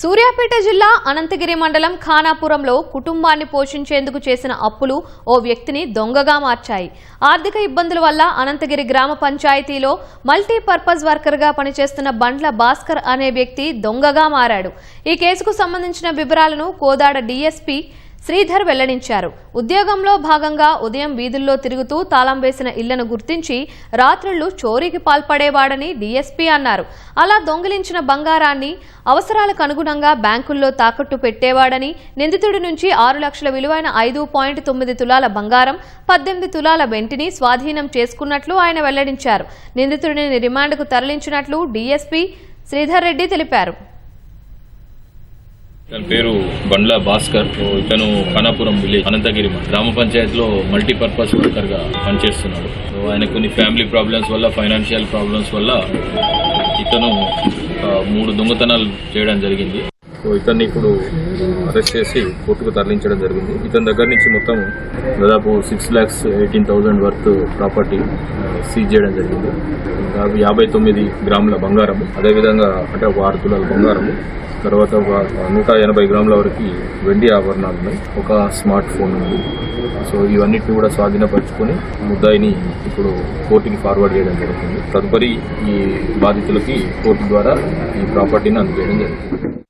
సూర్యాపేట జిల్లా అనంతగిరి మండలం ఖానాపురంలో కుటుంబాన్ని పోషించేందుకు చేసిన అప్పులు ఓ వ్యక్తిని దొంగగా మార్చాయి. ఆర్థిక ఇబ్బందుల వల్ల అనంతగిరి గ్రామ పంచాయతీలో మల్టీపర్పస్ వర్కర్గా పనిచేస్తున్న బండ్ల భాస్కర్ అనే వ్యక్తి దొంగగా మారాడు. ఈ కేసుకు సంబంధించిన వివరాలను కోదాడ డీఎస్పీ శ్రీధర్ వెల్లడించారు. ఉద్యోగంలో భాగంగా ఉదయం వీధుల్లో తిరుగుతూ తాళం వేసిన ఇళ్ళను గుర్తించి రాత్రుళ్ళు చోరీకి పాల్పడేవాడని డీఎస్పీ అన్నారు. అలా దొంగిలించిన బంగారాన్ని అవసరాలకు అనుగుణంగా బ్యాంకుల్లో తాకట్టు పెట్టేవాడని నిందితుడి నుంచి ఆరు లక్షల విలువైన ఐదు పాయింట్ తొమ్మిది తులాల బంగారం పద్దెనిమిది తులాల వెంటిని స్వాధీనం చేసుకున్నట్లు ఆయన వెల్లడించారు. నిందితుడిని రిమాండ్కు తరలించినట్లు డీఎస్పీ శ్రీధర్ రెడ్డి తెలిపారు. ఇతని పేరు బండ్ల భాస్కర్. ఇతను ఖానాపురం విలేజ్ అనంతగిరి గ్రామ పంచాయతీలో మల్టీపర్పస్ వర్కర్గా పనిచేస్తున్నాడు ఆయన కొన్ని ఫ్యామిలీ ప్రాబ్లమ్స్ వల్ల ఫైనాన్షియల్ ప్రాబ్లమ్స్ వల్ల ఇతను మూడు దొంగతనాలు చేయడం జరిగింది. సో ఇతన్ని ఇప్పుడు అరెస్ట్ చేసి కోర్టుకు తరలించడం జరిగింది. ఇతని దగ్గర నుంచి మొత్తం దాదాపు six lakhs eighteen thousand worth property seize చేయడం జరిగింది. దాదాపు యాభై తొమ్మిది గ్రాముల బంగారం అదేవిధంగా అంటే ఒక ఆరు తులాల బంగారము తర్వాత ఒక నూట ఎనభై గ్రాముల వరకు వెండి ఆభరణాలు ఉన్నాయి. ఒక స్మార్ట్ ఫోన్ ఉంది. సో ఇవన్నిటిని కూడా స్వాధీనపరుచుకొని ముద్దాయిని ఇప్పుడు కోర్టుకి ఫార్వర్డ్ చేయడం జరుగుతుంది. తదుపరి ఈ బాధితులకి కోర్టు ద్వారా ఈ ప్రాపర్టీని అందజేయడం జరుగుతుంది.